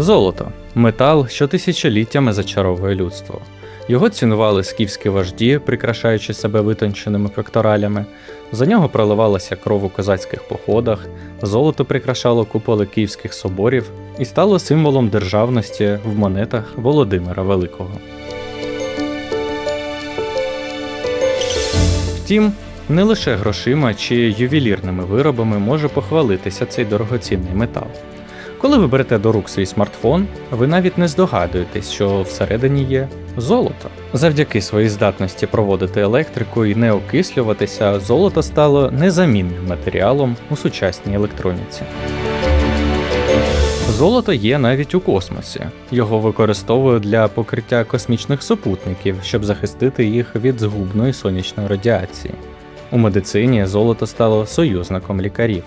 Золото метал, що тисячоліттями зачаровує людство. Його цінували скіфські вожді, прикрашаючи себе витонченими пекторалями. За нього проливалася кров у козацьких походах, золото прикрашало куполи київських соборів і стало символом державності в монетах Володимира Великого. Втім, не лише грошима чи ювелірними виробами може похвалитися цей дорогоцінний метал. Коли ви берете до рук свій смартфон, ви навіть не здогадуєтесь, що всередині є золото. Завдяки своїй здатності проводити електрику і не окислюватися, золото стало незамінним матеріалом у сучасній електроніці. Золото є навіть у космосі. Його використовують для покриття космічних супутників, щоб захистити їх від згубної сонячної радіації. У медицині золото стало союзником лікарів.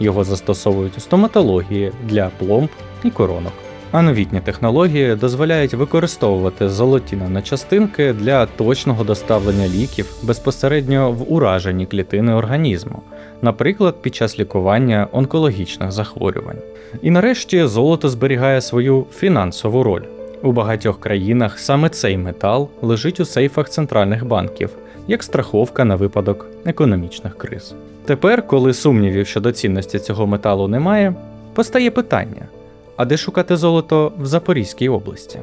Його застосовують у стоматології для пломб і коронок. А новітні технології дозволяють використовувати золоті наночастинки для точного доставлення ліків безпосередньо в уражені клітини організму, наприклад, під час лікування онкологічних захворювань. І нарешті золото зберігає свою фінансову роль. У багатьох країнах саме цей метал лежить у сейфах центральних банків як страховка на випадок економічних криз. Тепер, коли сумнівів щодо цінності цього металу немає, постає питання: а де шукати золото в Запорізькій області?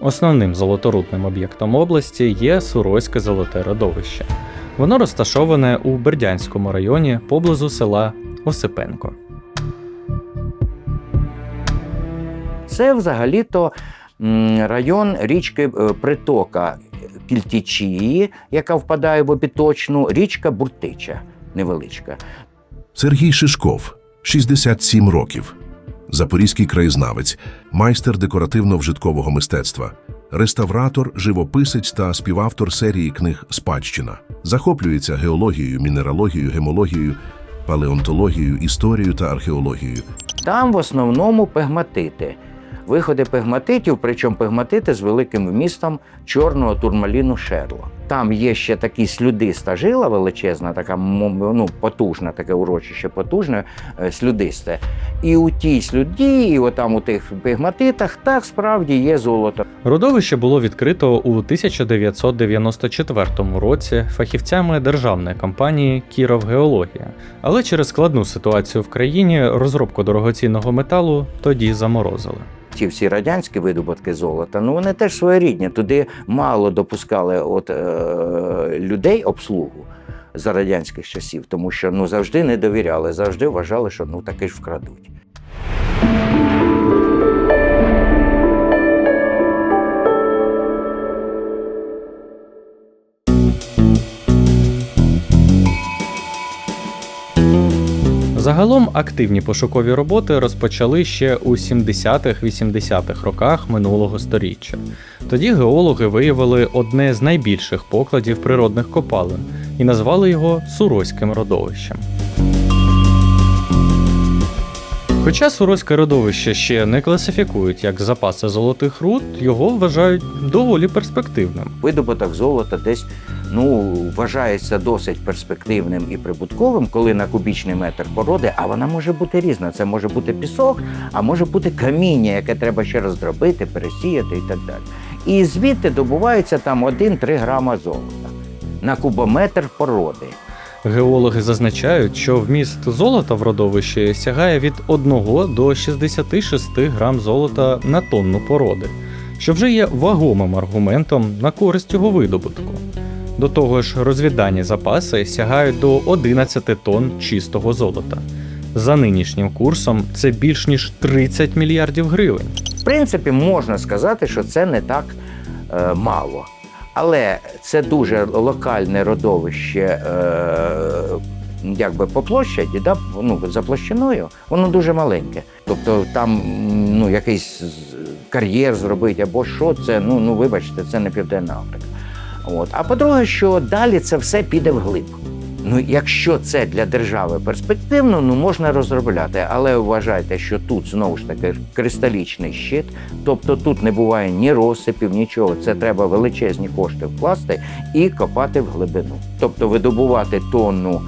Основним золоторудним об'єктом області є Суроське золоте родовище. Воно розташоване у Бердянському районі поблизу села Осипенко. Це взагалі-то район річки е, притока Кільтічії, яка впадає в обіточну, річка Буртича невеличка. Сергій Шишков, 67 років. Запорізький краєзнавець, майстер декоративно-вжиткового мистецтва, реставратор, живописець та співавтор серії книг Спадщина. Захоплюється геологією, мінералогією, гемологією, палеонтологією, історією та археологією. Там в основному пегматити. Виходи пегматитів, причому пегматити з великим вмістом чорного турмаліну шерло. Там є ще такі слюдиста жила величезна, така ну, потужна, таке урочище потужне, е, слюдисте. І у тій слюді, і отам у тих пегматитах, так справді є золото. Родовище було відкрито у 1994 році фахівцями державної компанії Кіровгеологія, але через складну ситуацію в країні розробку дорогоцінного металу тоді заморозили. Ті всі радянські видобутки золота, ну вони теж своєрідні. Туди мало допускали от, е, людей обслугу за радянських часів, тому що ну, завжди не довіряли, завжди вважали, що ну таки ж вкрадуть. Загалом активні пошукові роботи розпочали ще у 70-80-х роках минулого століття. Тоді геологи виявили одне з найбільших покладів природних копалин і назвали його Суроським родовищем. Хоча Суроське родовище ще не класифікують як запаси золотих руд, його вважають доволі перспективним. Видобуток золота десь ну, вважається досить перспективним і прибутковим, коли на кубічний метр породи, а вона може бути різна. Це може бути пісок, а може бути каміння, яке треба ще роздробити, пересіяти і так далі. І звідти добувається там 1-3 грама золота на кубометр породи. Геологи зазначають, що вміст золота в родовищі сягає від 1 до 66 грам золота на тонну породи, що вже є вагомим аргументом на користь його видобутку. До того ж, розвіддані запаси сягають до 11 тонн чистого золота. За нинішнім курсом це більш ніж 30 мільярдів гривень. В принципі, можна сказати, що це не так е, мало. Але це дуже локальне родовище, е, якби по площаді, да? ну, за площиною, воно дуже маленьке. Тобто там ну, якийсь кар'єр зробити або що, це, ну, ну вибачте, це не Південна Африка. От. А по-друге, що далі це все піде вглиб. Ну, якщо це для держави перспективно, ну можна розробляти, але вважайте, що тут знову ж таки кристалічний щит, тобто тут не буває ні розсипів, нічого. Це треба величезні кошти вкласти і копати в глибину. Тобто видобувати тонну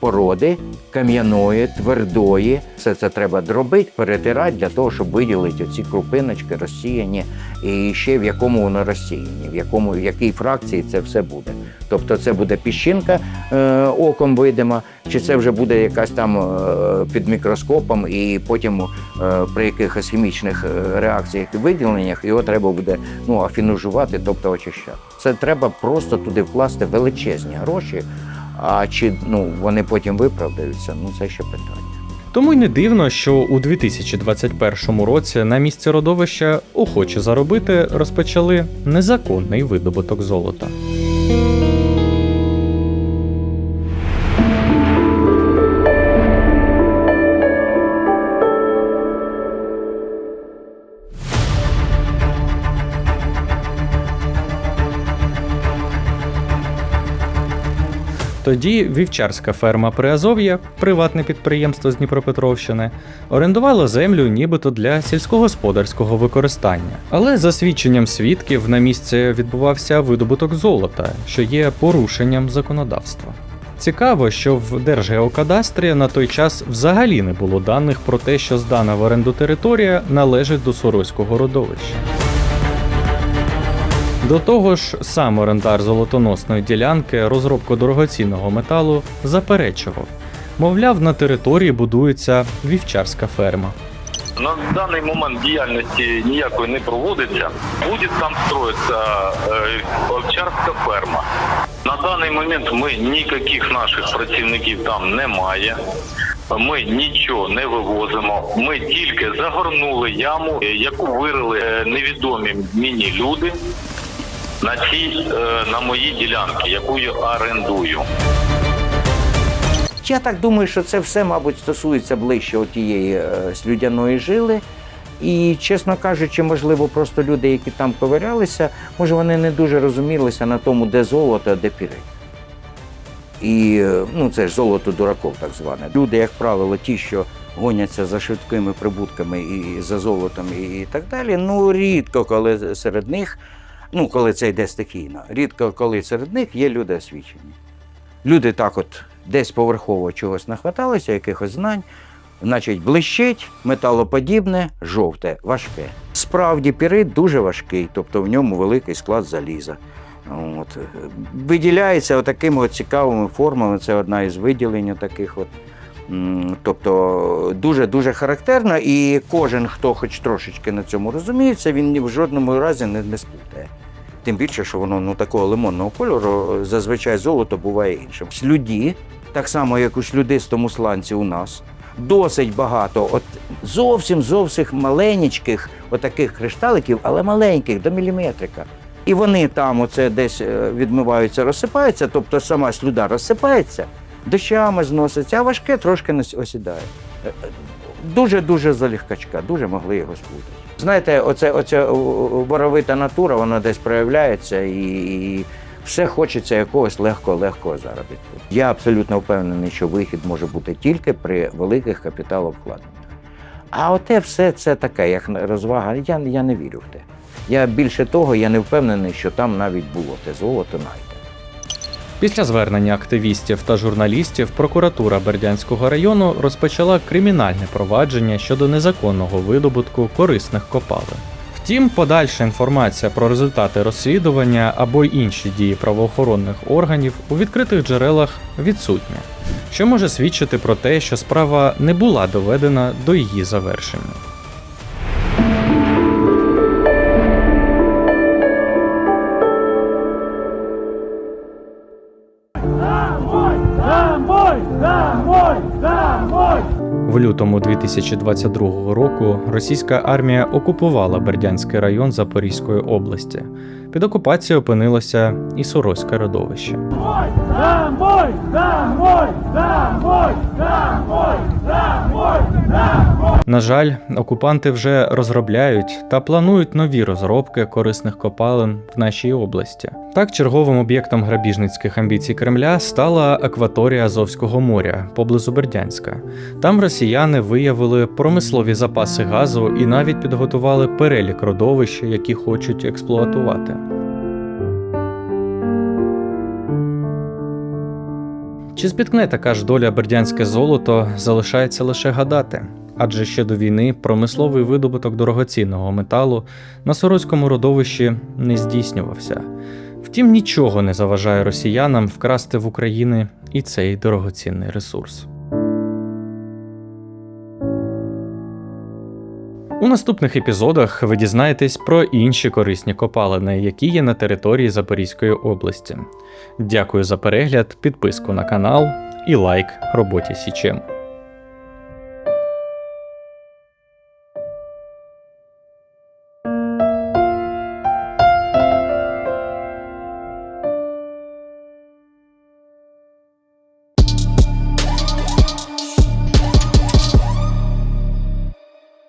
породи кам'яної, твердої. Все це треба дробити, перетирати для того, щоб виділити оці крупиночки розсіяні, і ще в якому воно розсіяні, в якому в якій фракції це все буде. Тобто це буде піщинка е, оком видима, чи це вже буде якась там е, під мікроскопом, і потім е, при якихось хімічних е, реакціях і виділеннях його треба буде ну, афінажувати, тобто очищати. Це треба просто туди вкласти величезні гроші. А чи ну, вони потім виправдаються, ну це ще питання. Тому й не дивно, що у 2021 році на місці родовища охоче заробити розпочали незаконний видобуток золота. Тоді вівчарська ферма Приазов'я, приватне підприємство з Дніпропетровщини, орендувала землю нібито для сільськогосподарського використання. Але за свідченням свідків на місці відбувався видобуток золота, що є порушенням законодавства. Цікаво, що в Держгеокадастрі на той час взагалі не було даних про те, що здана в оренду територія належить до Сорозького родовища. До того ж, сам орендар золотоносної ділянки розробку дорогоцінного металу заперечував. Мовляв, на території будується вівчарська ферма. На даний момент діяльності ніякої не проводиться. Буде там строїтися е, овчарська ферма. На даний момент ми ніяких наших працівників там немає. Ми нічого не вивозимо. Ми тільки загорнули яму, е, яку вирили е, невідомі мені люди на цій е, на моїй ділянці, яку я орендую. Я так думаю, що це все, мабуть, стосується ближче тієї е, слюдяної жили. І, чесно кажучи, можливо, просто люди, які там ковирялися, може, вони не дуже розумілися на тому, де золото, а де пірит. І е, ну, це ж золото дураков, так зване. Люди, як правило, ті, що гоняться за швидкими прибутками і за золотом, і так далі. Ну, рідко, коли серед них, ну, коли це йде стихійно, рідко, коли серед них є люди освічені. Люди так от десь поверхово чогось нахваталися, якихось знань, значить, блищить, металоподібне, жовте, важке. Справді пірит дуже важкий, тобто в ньому великий склад заліза. От. Виділяється отакими от цікавими формами, це одна із виділень таких. От. Тобто дуже-дуже характерно, і кожен, хто хоч трошечки на цьому розуміється, він в жодному разі не, не сплутає. Тим більше, що воно ну, такого лимонного кольору, зазвичай золото буває іншим. Слюді, так само, як у слюдистому сланці у нас, досить багато от зовсім зовсім маленьких отаких кришталиків, але маленьких, до міліметрика. І вони там оце десь е, відмиваються, розсипаються, тобто сама слюда розсипається, дощами зноситься, а важке трошки не осідає. Е, е, Дуже-дуже залегкачка, дуже могли його сплутати. Знаєте, оце, оця боровита натура, вона десь проявляється і, все хочеться якогось легкого-легкого заробітку. Я абсолютно впевнений, що вихід може бути тільки при великих капіталовкладеннях. А оте все це таке, як розвага, я, я не вірю в те. Я більше того, я не впевнений, що там навіть було те золото знайдено. Після звернення активістів та журналістів прокуратура Бердянського району розпочала кримінальне провадження щодо незаконного видобутку корисних копалин. Втім, подальша інформація про результати розслідування або інші дії правоохоронних органів у відкритих джерелах відсутня, що може свідчити про те, що справа не була доведена до її завершення. Лютому 2022 року російська армія окупувала Бердянський район Запорізької області. Під окупацією опинилося і Суровське родовище. На жаль, окупанти вже розробляють та планують нові розробки корисних копалин в нашій області. Так, черговим об'єктом грабіжницьких амбіцій Кремля стала акваторія Азовського моря поблизу Бердянська. Там росіяни виявили промислові запаси газу і навіть підготували перелік родовищ, які хочуть експлуатувати. Чи спіткне така ж доля бердянське золото, залишається лише гадати. Адже ще до війни промисловий видобуток дорогоцінного металу на сороцькому родовищі не здійснювався. Втім, нічого не заважає росіянам вкрасти в України і цей дорогоцінний ресурс. Наступних епізодах ви дізнаєтесь про інші корисні копалини, які є на території Запорізької області. Дякую за перегляд, підписку на канал і лайк роботі Січем.